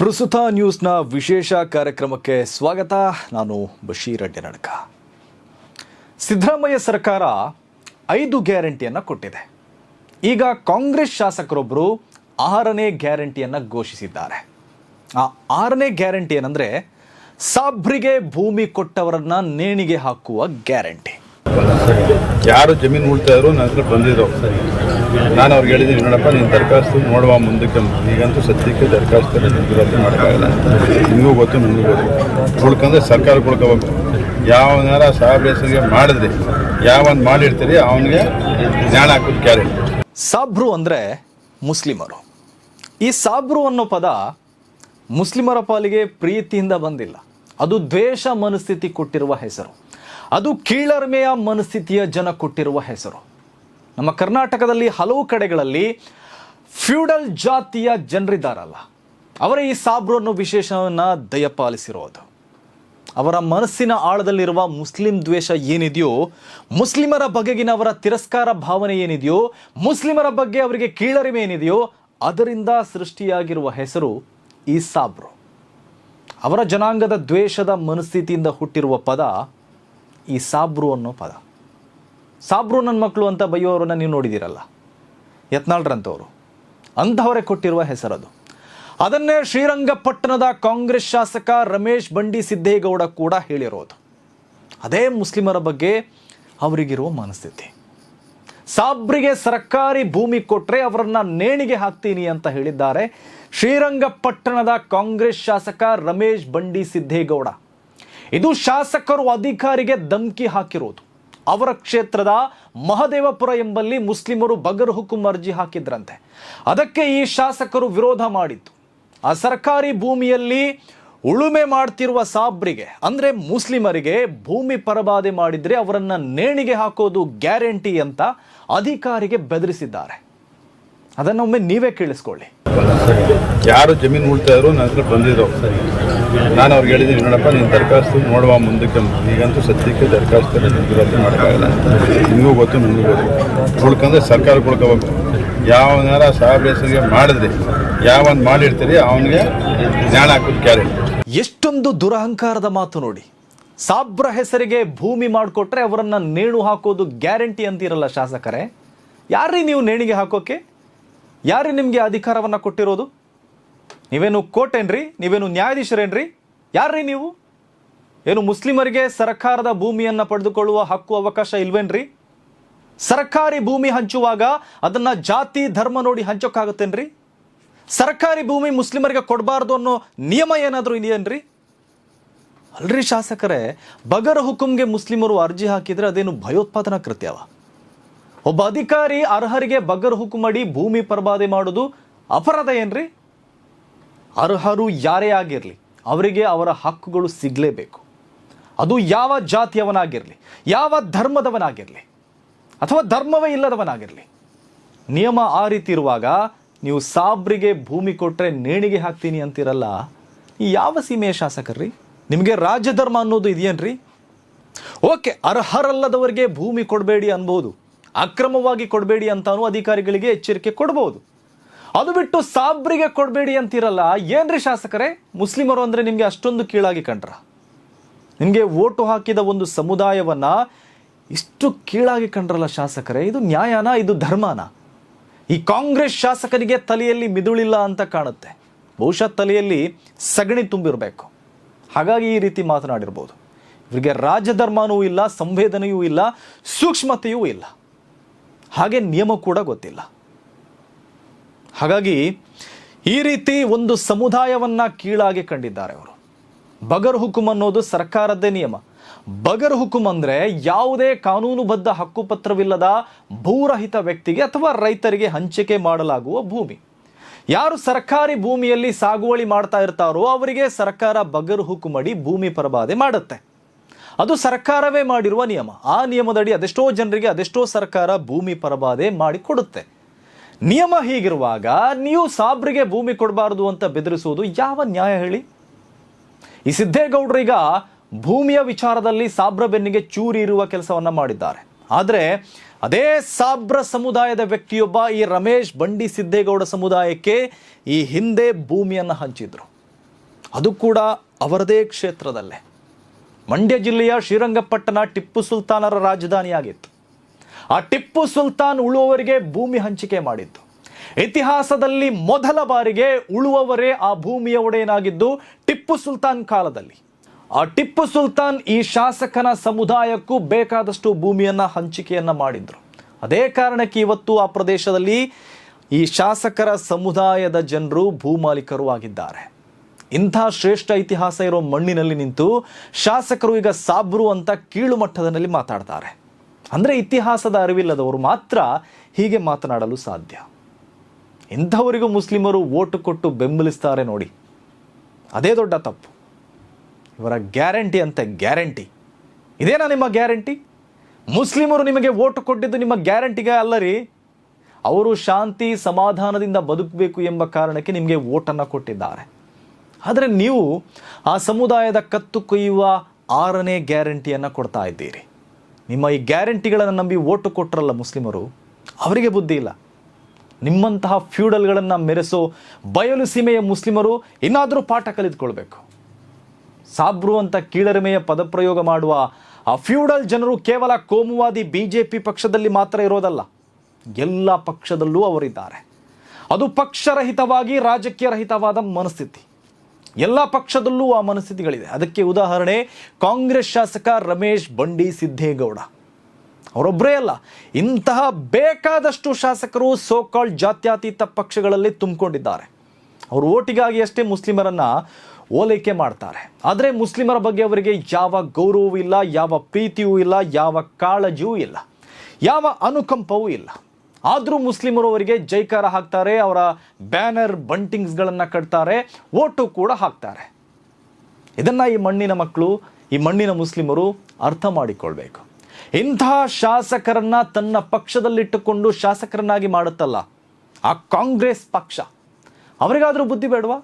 ಪ್ರಸ್ತುತ ನ್ಯೂಸ್ನ ವಿಶೇಷ ಕಾರ್ಯಕ್ರಮಕ್ಕೆ ಸ್ವಾಗತ. ನಾನು ಬಶೀರ್ ಅಡ್ಡಿನಡ್ಕ. ಸಿದ್ದರಾಮಯ್ಯ ಸರ್ಕಾರ ಐದು ಗ್ಯಾರಂಟಿಯನ್ನು ಕೊಟ್ಟಿದೆ. ಈಗ ಕಾಂಗ್ರೆಸ್ ಶಾಸಕರೊಬ್ಬರು ಆರನೇ ಗ್ಯಾರಂಟಿಯನ್ನು ಘೋಷಿಸಿದ್ದಾರೆ. ಆ ಆರನೇ ಗ್ಯಾರಂಟಿ ಏನಂದ್ರೆ ಸಾಬ್ರಿಗೆ ಭೂಮಿ ಕೊಟ್ಟವರನ್ನ ನೇಣಿಗೆ ಹಾಕುವ ಗ್ಯಾರಂಟಿ. ಯಾರು ಜಮೀನು ಉಳ್ತಾ ಇದ್ರು ನನ್ನ ಹತ್ರ ಬಂದಿದ್ರು ನಾನು ಅವ್ರಿಗೆ ಹೇಳಿದ್ದೀನಿ ನೋಡಪ್ಪ, ನೀನು ದರಖಾಸ್ತು ನೋಡುವ ಮುಂದಕ್ಕೆ. ಈಗಂತೂ ಸದ್ಯಕ್ಕೆ ದರಖಾಸ್ತು ನಿಂತಿರೋದು ಮಾಡೋಕ್ಕಾಗಲ್ಲ. ನಿಮಗೂ ಗೊತ್ತು ನಿಮಗೂ ಗೊತ್ತು. ಉಳ್ಕಂದ್ರೆ ಸರ್ಕಾರ ಉಳ್ಕೋಬೇಕು. ಯಾವನಾರ ಸಹಬೇಸಿಗೆ ಮಾಡಿದ್ರಿ, ಯಾವನ್ ಮಾಡಿರ್ತೀರಿ, ಅವನಿಗೆ ಜ್ಞಾನ ಹಾಕೋದು ಕ್ಯಾರೆ. ಸಾಬ್ರು ಅಂದರೆ ಮುಸ್ಲಿಮರು. ಈ ಸಾಬ್ರು ಅನ್ನೋ ಪದ ಮುಸ್ಲಿಮರ ಪಾಲಿಗೆ ಪ್ರೀತಿಯಿಂದ ಬಂದಿಲ್ಲ. ಅದು ದ್ವೇಷ ಮನಸ್ಥಿತಿ ಕೊಟ್ಟಿರುವ ಹೆಸರು. ಅದು ಕೀಳರಿಮೆಯ ಮನಸ್ಥಿತಿಯ ಜನ ಕೊಟ್ಟಿರುವ ಹೆಸರು. ನಮ್ಮ ಕರ್ನಾಟಕದಲ್ಲಿ ಹಲವು ಕಡೆಗಳಲ್ಲಿ ಫ್ಯೂಡಲ್ ಜಾತಿಯ ಜನರಿದ್ದಾರಲ್ಲ. ಅವರೇ ಈ ಸಾಬ್ರು ಅನ್ನೋ ವಿಶೇಷವನ್ನು ದಯಪಾಲಿಸಿರೋದು. ಅವರ ಮನಸ್ಸಿನ ಆಳದಲ್ಲಿರುವ ಮುಸ್ಲಿಂ ದ್ವೇಷ ಏನಿದೆಯೋ, ಮುಸ್ಲಿಮರ ಬಗೆಗಿನ ಅವರ ತಿರಸ್ಕಾರ ಭಾವನೆ ಏನಿದೆಯೋ, ಮುಸ್ಲಿಮರ ಬಗ್ಗೆ ಅವರಿಗೆ ಕೀಳರಿಮೆ ಏನಿದೆಯೋ, ಅದರಿಂದ ಸೃಷ್ಟಿಯಾಗಿರುವ ಹೆಸರು ಈ ಸಾಬ್ರು. ಅವರ ಜನಾಂಗದ ದ್ವೇಷದ ಮನಸ್ಥಿತಿಯಿಂದ ಹುಟ್ಟಿರುವ ಪದ ಈ ಸಾಬ್ರು ಅನ್ನೋ ಪದ. ಸಾಬ್ರು ನನ್ನ ಮಕ್ಕಳು ಅಂತ ಬೈಯೋರನ್ನ ನೀವು ನೋಡಿದ್ದೀರಲ್ಲ ಯತ್ನಾಳ್ರಂಥವ್ರು ಅಂಥವರೇ ಕೊಟ್ಟಿರುವ ಹೆಸರದು. ಅದನ್ನೇ ಶ್ರೀರಂಗಪಟ್ಟಣದ ಕಾಂಗ್ರೆಸ್ ಶಾಸಕ ರಮೇಶ್ ಬಂಡಿ ಸಿದ್ದೇಗೌಡ ಕೂಡ ಹೇಳಿರೋದು. ಅದೇ ಮುಸ್ಲಿಮರ ಬಗ್ಗೆ ಅವರಿಗಿರುವ ಮನಸ್ಥಿತಿ. ಸಾಬ್ರಿಗೆ ಸರ್ಕಾರಿ ಭೂಮಿ ಕೊಟ್ಟರೆ ಅವರನ್ನ ನೇಣಿಗೆ ಹಾಕ್ತೀನಿ ಅಂತ ಹೇಳಿದ್ದಾರೆ ಶ್ರೀರಂಗಪಟ್ಟಣದ ಕಾಂಗ್ರೆಸ್ ಶಾಸಕ ರಮೇಶ್ ಬಂಡಿ ಸಿದ್ದೇಗೌಡ. ಇದು ಶಾಸಕರು ಅಧಿಕಾರಿಗೆ ಧಮ್ಕಿ ಹಾಕಿರೋದು. ಅವರ ಕ್ಷೇತ್ರದ ಮಹದೇವಪುರ ಎಂಬಲ್ಲಿ ಮುಸ್ಲಿಮರು ಬಗರ್ ಹುಕುಂ ಅರ್ಜಿ ಹಾಕಿದ್ರಂತೆ. ಅದಕ್ಕೆ ಈ ಶಾಸಕರು ವಿರೋಧ ಮಾಡಿದ್ದು. ಆ ಸರ್ಕಾರಿ ಭೂಮಿಯಲ್ಲಿ ಉಳುಮೆ ಮಾಡ್ತಿರುವ ಸಾಬ್ರಿಗೆ, ಅಂದ್ರೆ ಮುಸ್ಲಿಮರಿಗೆ ಭೂಮಿ ಪರಬಾದೆ ಮಾಡಿದ್ರೆ ಅವರನ್ನು ನೇಣಿಗೆ ಹಾಕೋದು ಗ್ಯಾರಂಟಿ ಅಂತ ಅಧಿಕಾರಿಗೆ ಬೆದರಿಸಿದ್ದಾರೆ. ಅದನ್ನೊಮ್ಮೆ ನೀವೇ ಕೇಳಿಸ್ಕೊಳ್ಳಿ. ಯಾರು ಜಮೀನು ಉಳ್ತಾ ಇದ್ರು ನನ್ನ ಹತ್ರ ಬಂದಿದ್ರು ನಾನು ಅವ್ರಿಗೆ ಹೇಳಿದ್ದೀನಿ ನೋಡಪ್ಪ ನೀನು ದರಖಾಸ್ತು ನೋಡುವ ಮುಂದಕ್ಕೆ. ಈಗಂತೂ ಸದ್ಯಕ್ಕೆ ದರಖಾಸ್ತು ನಿಂತಿರೋದು ಮಾಡೋಕ್ಕಾಗಲ್ಲ. ನಿಮಗೂ ಗೊತ್ತು ನಿಮಗೂ ಗೊತ್ತು. ಉಳ್ಕಂದ್ರೆ ಸರ್ಕಾರ ಉಳ್ಕೋಬೇಕು. ಯಾವನಾರ ಸಹಬೇಸಿಗೆ ಮಾಡಿದ್ರೆ ಮಾಡಿದ್ರಿ ಯಾವನ್ ಮಾಡಿರ್ತೀರಿ ಅವನಿಗೆ ಜ್ಞಾನ ಹಾಕೋದು ಕ್ಯಾರೆ. ಎಷ್ಟೊಂದು ದುರಹಂಕಾರದ ಮಾತು ನೋಡಿ. ಸಾಬ್ರ ಹೆಸರಿಗೆ ಭೂಮಿ ಮಾಡಿಕೊಟ್ರೆ ಅವರನ್ನ ನೇಣು ಹಾಕೋದು ಗ್ಯಾರಂಟಿ ಅಂತಿರಲ್ಲ ಶಾಸಕರೇ. ಯಾರ್ರೀ ನೀವು ನೇಣಿಗೆ ಹಾಕೋಕೆ? ಯಾರೇ ನಿಮಗೆ ಅಧಿಕಾರವನ್ನು ಕೊಟ್ಟಿರೋದು? ನೀವೇನು ಕೋರ್ಟೇನ್ರಿ? ನೀವೇನು ನ್ಯಾಯಾಧೀಶರೇನ್ರಿ? ಯಾರ್ರಿ ನೀವು? ಏನು ಮುಸ್ಲಿಮರಿಗೆ ಸರ್ಕಾರದ ಭೂಮಿಯನ್ನು ಪಡೆದುಕೊಳ್ಳುವ ಹಕ್ಕು ಅವಕಾಶ ಇಲ್ವೇನ್ರಿ? ಸರ್ಕಾರಿ ಭೂಮಿ ಹಂಚುವಾಗ ಅದನ್ನು ಜಾತಿ, ಧರ್ಮ ನೋಡಿ ಹಂಚೋಕ್ಕಾಗತ್ತೇನ್ರಿ? ಸರ್ಕಾರಿ ಭೂಮಿ ಮುಸ್ಲಿಮರಿಗೆ ಕೊಡಬಾರ್ದು ಅನ್ನೋ ನಿಯಮ ಏನಾದರೂ ಇದೆಯೇನ್ರಿ? ಅಲ್ರಿ ಶಾಸಕರೇ, ಬಗರ ಹುಕುಂಗೆ ಮುಸ್ಲಿಮರು ಅರ್ಜಿ ಹಾಕಿದ್ರೆ ಅದೇನು ಭಯೋತ್ಪಾದನಾ ಕೃತ್ಯವ? ಒಬ್ಬ ಅಧಿಕಾರಿ ಅರ್ಹರಿಗೆ ಬಗ್ಗರ್ ಹುಕುಮಡಿ ಭೂಮಿ ಪರಬಾದೆ ಮಾಡೋದು ಅಪರಾಧ ಏನ್ರಿ? ಅರ್ಹರು ಯಾರೇ ಆಗಿರಲಿ, ಅವರಿಗೆ ಅವರ ಹಕ್ಕುಗಳು ಸಿಗಲೇಬೇಕು. ಅದು ಯಾವ ಜಾತಿಯವನಾಗಿರಲಿ, ಯಾವ ಧರ್ಮದವನಾಗಿರಲಿ, ಅಥವಾ ಧರ್ಮವೇ ಇಲ್ಲದವನಾಗಿರಲಿ, ನಿಯಮ ಆ ರೀತಿ ಇರುವಾಗ ನೀವು ಸಾಬ್ರಿಗೆ ಭೂಮಿ ಕೊಟ್ಟರೆ ನೇಣಿಗೆ ಹಾಕ್ತೀನಿ ಅಂತಿರಲ್ಲ ಯಾವ ಸೀಮೆಯ ಶಾಸಕರ್ರಿ? ನಿಮಗೆ ರಾಜಧರ್ಮ ಅನ್ನೋದು ಇದೆಯೇನ್ರಿ ಓಕೆ, ಅರ್ಹರಲ್ಲದವರಿಗೆ ಭೂಮಿ ಕೊಡಬೇಡಿ ಅನ್ಬೋದು. ಅಕ್ರಮವಾಗಿ ಕೊಡಬೇಡಿ ಅಂತಾನು ಅಧಿಕಾರಿಗಳಿಗೆ ಎಚ್ಚರಿಕೆ ಕೊಡಬಹುದು ಅದು ಬಿಟ್ಟು ಸಾಬ್ರಿಗೆ ಕೊಡಬೇಡಿ ಅಂತಿರಲ್ಲ, ಏನ್ರಿ ಶಾಸಕರೇ? ಮುಸ್ಲಿಮರು ಅಂದ್ರೆ ನಿಮಗೆ ಅಷ್ಟೊಂದು ಕೀಳಾಗಿ ಕಂಡ್ರ? ನಿಮಗೆ ಓಟು ಹಾಕಿದ ಒಂದು ಸಮುದಾಯವನ್ನ ಇಷ್ಟು ಕೀಳಾಗಿ ಕಂಡ್ರಲ್ಲ ಶಾಸಕರೇ? ಇದು ನ್ಯಾಯನ, ಇದು ಧರ್ಮನ? ಈ ಕಾಂಗ್ರೆಸ್ ಶಾಸಕರಿಗೆ ತಲೆಯಲ್ಲಿ ಮಿದುಳಿಲ್ಲ ಅಂತ ಕಾಣುತ್ತೆ. ಬಹುಶಃ ತಲೆಯಲ್ಲಿ ಸಗಣಿ ತುಂಬಿರಬೇಕು. ಹಾಗಾಗಿ ಈ ರೀತಿ ಮಾತನಾಡಿರ್ಬೋದು. ಇವರಿಗೆ ರಾಜಧರ್ಮನೂ ಇಲ್ಲ, ಸಂವೇದನೆಯೂ ಇಲ್ಲ, ಸೂಕ್ಷ್ಮತೆಯೂ ಇಲ್ಲ. ಹಾಗೆ ನಿಯಮ ಕೂಡ ಗೊತ್ತಿಲ್ಲ. ಹಾಗಾಗಿ ಈ ರೀತಿ ಒಂದು ಸಮುದಾಯವನ್ನ ಕೀಳಾಗಿ ಕಂಡಿದ್ದಾರೆ ಅವರು. ಬಗರ್ ಹುಕುಮ್ ಅನ್ನೋದು ಸರ್ಕಾರದ್ದೇ ನಿಯಮ. ಬಗರ್ ಹುಕುಮ್ ಅಂದ್ರೆ ಯಾವುದೇ ಕಾನೂನುಬದ್ಧ ಹಕ್ಕುಪತ್ರವಿಲ್ಲದ ಭೂರಹಿತ ವ್ಯಕ್ತಿಗೆ ಅಥವಾ ರೈತರಿಗೆ ಹಂಚಿಕೆ ಮಾಡಲಾಗುವ ಭೂಮಿ. ಯಾರು ಸರ್ಕಾರಿ ಭೂಮಿಯಲ್ಲಿ ಸಾಗುವಳಿ ಮಾಡ್ತಾ ಇರ್ತಾರೋ ಅವರಿಗೆ ಸರ್ಕಾರ ಬಗರ್ ಹುಕುಮಡಿ ಭೂಮಿ ಪರಬಾದೆ ಮಾಡುತ್ತೆ. ಅದು ಸರ್ಕಾರವೇ ಮಾಡಿರುವ ನಿಯಮ. ಆ ನಿಯಮದಡಿ ಅದೆಷ್ಟೋ ಜನರಿಗೆ ಅದೆಷ್ಟೋ ಸರ್ಕಾರ ಭೂಮಿ ಪರಬಾದೆ ಮಾಡಿ ಕೊಡುತ್ತೆ. ನಿಯಮ ಹೀಗಿರುವಾಗ ನೀವು ಸಾಬ್ರಿಗೆ ಭೂಮಿ ಕೊಡಬಾರದು ಅಂತ ಬೆದರಿಸುವುದು ಯಾವ ನ್ಯಾಯ ಹೇಳಿ? ಈ ಸಿದ್ದೇಗೌಡರೀಗ ಭೂಮಿಯ ವಿಚಾರದಲ್ಲಿ ಸಾಬ್ರ ಬೆನ್ನಿಗೆ ಚೂರಿ ಇರುವ ಕೆಲಸವನ್ನ ಮಾಡಿದ್ದಾರೆ. ಆದರೆ ಅದೇ ಸಾಬ್ರ ಸಮುದಾಯದ ವ್ಯಕ್ತಿಯೊಬ್ಬ ಈ ರಮೇಶ್ ಬಂಡಿ ಸಿದ್ದೇಗೌಡ ಸಮುದಾಯಕ್ಕೆ ಈ ಹಿಂದೆ ಭೂಮಿಯನ್ನು ಹಂಚಿದ್ರು. ಅದು ಕೂಡ ಅವರದೇ ಕ್ಷೇತ್ರದಲ್ಲೇ. ಮಂಡ್ಯ ಜಿಲ್ಲೆಯ ಶ್ರೀರಂಗಪಟ್ಟಣ ಟಿಪ್ಪು ಸುಲ್ತಾನರ ರಾಜಧಾನಿಯಾಗಿತ್ತು. ಆ ಟಿಪ್ಪು ಸುಲ್ತಾನ್ ಉಳುವವರಿಗೆ ಭೂಮಿ ಹಂಚಿಕೆ ಮಾಡಿದ್ದು ಇತಿಹಾಸದಲ್ಲಿ ಮೊದಲ ಬಾರಿಗೆ ಉಳುವವರೇ ಆ ಭೂಮಿಯ ಒಡೆಯನಾಗಿದ್ದು ಟಿಪ್ಪು ಸುಲ್ತಾನ್ ಕಾಲದಲ್ಲಿ. ಆ ಟಿಪ್ಪು ಸುಲ್ತಾನ್ ಈ ಶಾಸಕನ ಸಮುದಾಯಕ್ಕೂ ಬೇಕಾದಷ್ಟು ಭೂಮಿಯನ್ನು ಹಂಚಿಕೆಯನ್ನ ಮಾಡಿದ್ರು. ಅದೇ ಕಾರಣಕ್ಕೆ ಇವತ್ತು ಆ ಪ್ರದೇಶದಲ್ಲಿ ಈ ಶಾಸಕರ ಸಮುದಾಯದ ಜನರು ಭೂಮಾಲೀಕರು ಆಗಿದ್ದಾರೆ. ಇಂಥ ಶ್ರೇಷ್ಠ ಇತಿಹಾಸ ಇರೋ ಮಣ್ಣಿನಲ್ಲಿ ನಿಂತು ಶಾಸಕರು ಈಗ ಸಾಬ್ರು ಅಂತ ಕೀಳು ಮಟ್ಟದಲ್ಲಿ ಮಾತಾಡ್ತಾರೆ. ಅಂದರೆ ಇತಿಹಾಸದ ಅರಿವಿಲ್ಲದವರು ಮಾತ್ರ ಹೀಗೆ ಮಾತನಾಡಲು ಸಾಧ್ಯ. ಇಂಥವರಿಗೂ ಮುಸ್ಲಿಮರು ಓಟು ಕೊಟ್ಟು ಬೆಂಬಲಿಸ್ತಾರೆ ನೋಡಿ. ಅದೇ ದೊಡ್ಡ ತಪ್ಪು. ಇವರ ಗ್ಯಾರಂಟಿ ಅಂತೆ ಗ್ಯಾರಂಟಿ. ಇದೇನಾ ನಿಮ್ಮ ಗ್ಯಾರಂಟಿ? ಮುಸ್ಲಿಮರು ನಿಮಗೆ ಓಟು ಕೊಟ್ಟಿದ್ದು ನಿಮ್ಮ ಗ್ಯಾರಂಟಿಗೆ ಅಲ್ಲ ರೀ ಅವರು ಶಾಂತಿ ಸಮಾಧಾನದಿಂದ ಬದುಕಬೇಕು ಎಂಬ ಕಾರಣಕ್ಕೆ ನಿಮಗೆ ಓಟನ್ನು ಕೊಟ್ಟಿದ್ದಾರೆ. ಆದರೆ ನೀವು ಆ ಸಮುದಾಯದ ಕತ್ತು ಕೊಯ್ಯುವ ಆರನೇ ಗ್ಯಾರಂಟಿಯನ್ನು ಕೊಡ್ತಾ ಇದ್ದೀರಿ. ನಿಮ್ಮ ಈ ಗ್ಯಾರಂಟಿಗಳನ್ನು ನಂಬಿ ಓಟು ಕೊಟ್ಟರಲ್ಲ ಮುಸ್ಲಿಮರು? ಅವರಿಗೆ ಬುದ್ಧಿ ಇಲ್ಲ. ನಿಮ್ಮಂತಹ ಫ್ಯೂಡಲ್ಗಳನ್ನು ಮೆರೆಸೋ ಬಯಲು ಸೀಮೆಯ ಮುಸ್ಲಿಮರು ಇನ್ನಾದರೂ ಪಾಠ ಕಲಿತುಕೊಳ್ಬೇಕು. ಸಾಬ್ರು ಅಂತ ಕೀಳರಿಮೆಯ ಪದಪ್ರಯೋಗ ಮಾಡುವ ಆ ಫ್ಯೂಡಲ್ ಜನರು ಕೇವಲ ಕೋಮುವಾದಿ ಬಿ ಜೆ ಪಿ ಪಕ್ಷದಲ್ಲಿ ಮಾತ್ರ ಇರೋದಲ್ಲ. ಎಲ್ಲ ಪಕ್ಷದಲ್ಲೂ ಅವರಿದ್ದಾರೆ. ಅದು ಪಕ್ಷರಹಿತವಾಗಿ ರಾಜಕೀಯ ರಹಿತವಾದ ಮನಸ್ಥಿತಿ. ಎಲ್ಲ ಪಕ್ಷದಲ್ಲೂ ಆ ಮನಸ್ಥಿತಿಗಳಿದೆ ಅದಕ್ಕೆ ಉದಾಹರಣೆ, ಕಾಂಗ್ರೆಸ್ ಶಾಸಕ ರಮೇಶ್ ಬಂಡಿ ಸಿದ್ದೇಗೌಡ. ಅವರೊಬ್ಬರೇ ಅಲ್ಲ, ಇಂತಹ ಬೇಕಾದಷ್ಟು ಶಾಸಕರು ಸೋಕಾಲ್ ಜಾತ್ಯತೀತ ಪಕ್ಷಗಳಲ್ಲಿ ತುಂಬಿಕೊಂಡಿದ್ದಾರೆ. ಅವರು ಓಟಿಗಾಗಿ ಅಷ್ಟೇ ಮುಸ್ಲಿಮರನ್ನ ಓಲೈಕೆ ಮಾಡ್ತಾರೆ. ಆದರೆ ಮುಸ್ಲಿಮರ ಬಗ್ಗೆ ಅವರಿಗೆ ಯಾವ ಗೌರವವೂ ಇಲ್ಲ, ಯಾವ ಪ್ರೀತಿಯೂ ಇಲ್ಲ, ಯಾವ ಕಾಳಜಿಯೂ ಇಲ್ಲ, ಯಾವ ಅನುಕಂಪವೂ ಇಲ್ಲ. ಆದರೂ ಮುಸ್ಲಿಮರು ಅವರಿಗೆ ಜೈಕಾರ ಹಾಕ್ತಾರೆ, ಅವರ ಬ್ಯಾನರ್ ಬಂಟಿಂಗ್ಸ್ಗಳನ್ನು ಕಟ್ತಾರೆ, ಓಟು ಕೂಡ ಹಾಕ್ತಾರೆ. ಇದನ್ನ ಈ ಮಣ್ಣಿನ ಮಕ್ಕಳು, ಈ ಮಣ್ಣಿನ ಮುಸ್ಲಿಮರು ಅರ್ಥ ಮಾಡಿಕೊಳ್ಬೇಕು. ಇಂತಹ ಶಾಸಕರನ್ನ ತನ್ನ ಪಕ್ಷದಲ್ಲಿಟ್ಟುಕೊಂಡು ಶಾಸಕರನ್ನಾಗಿ ಮಾಡುತ್ತಲ್ಲ, ಆ ಕಾಂಗ್ರೆಸ್ ಪಕ್ಷ. ಅವರಿಗಾದರೂ ಬುದ್ಧಿ ಬೇಡವಾ?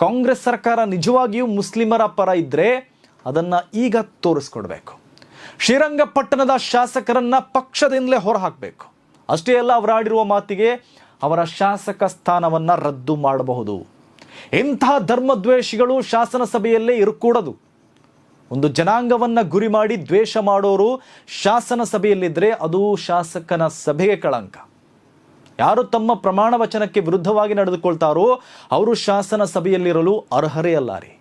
ಕಾಂಗ್ರೆಸ್ ಸರ್ಕಾರ ನಿಜವಾಗಿಯೂ ಮುಸ್ಲಿಮರ ಪರ ಇದ್ದರೆ ಅದನ್ನು ಈಗ ತೋರಿಸ್ಕೊಡ್ಬೇಕು. ಶ್ರೀರಂಗಪಟ್ಟಣದ ಶಾಸಕರನ್ನ ಪಕ್ಷದಿಂದಲೇ ಹೊರಹಾಕಬೇಕು. ಅಷ್ಟೇ ಅಲ್ಲ ಅವರಾಡಿರುವ ಮಾತಿಗೆ ಅವರ ಶಾಸಕ ಸ್ಥಾನವನ್ನ ರದ್ದು ಮಾಡಬಹುದು. ಇಂಥ ಧರ್ಮದ್ವೇಷಿಗಳು ಶಾಸನ ಸಭೆಯಲ್ಲೇ ಇರಕೂಡದು. ಒಂದು ಜನಾಂಗವನ್ನ ಗುರಿ ಮಾಡಿ ದ್ವೇಷ ಮಾಡೋರು ಶಾಸನ ಸಭೆಯಲ್ಲಿದ್ದರೆ ಅದು ಶಾಸಕನ ಸಭೆಗೆ ಕಳಂಕ. ಯಾರು ತಮ್ಮ ಪ್ರಮಾಣ ವಚನಕ್ಕೆ ವಿರುದ್ಧವಾಗಿ ನಡೆದುಕೊಳ್ತಾರೋ ಅವರು ಶಾಸನ ಸಭೆಯಲ್ಲಿರಲು ಅರ್ಹರೇ ಅಲ್ಲಾರೆ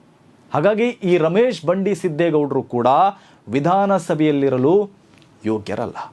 ಹಾಗಾಗಿ ಈ ರಮೇಶ್ ಬಂಡಿ ಸಿದ್ದೇಗೌಡರು ಕೂಡ ವಿಧಾನಸಭೆಯಲ್ಲಿರಲು ಯೋಗ್ಯರಲ್ಲ.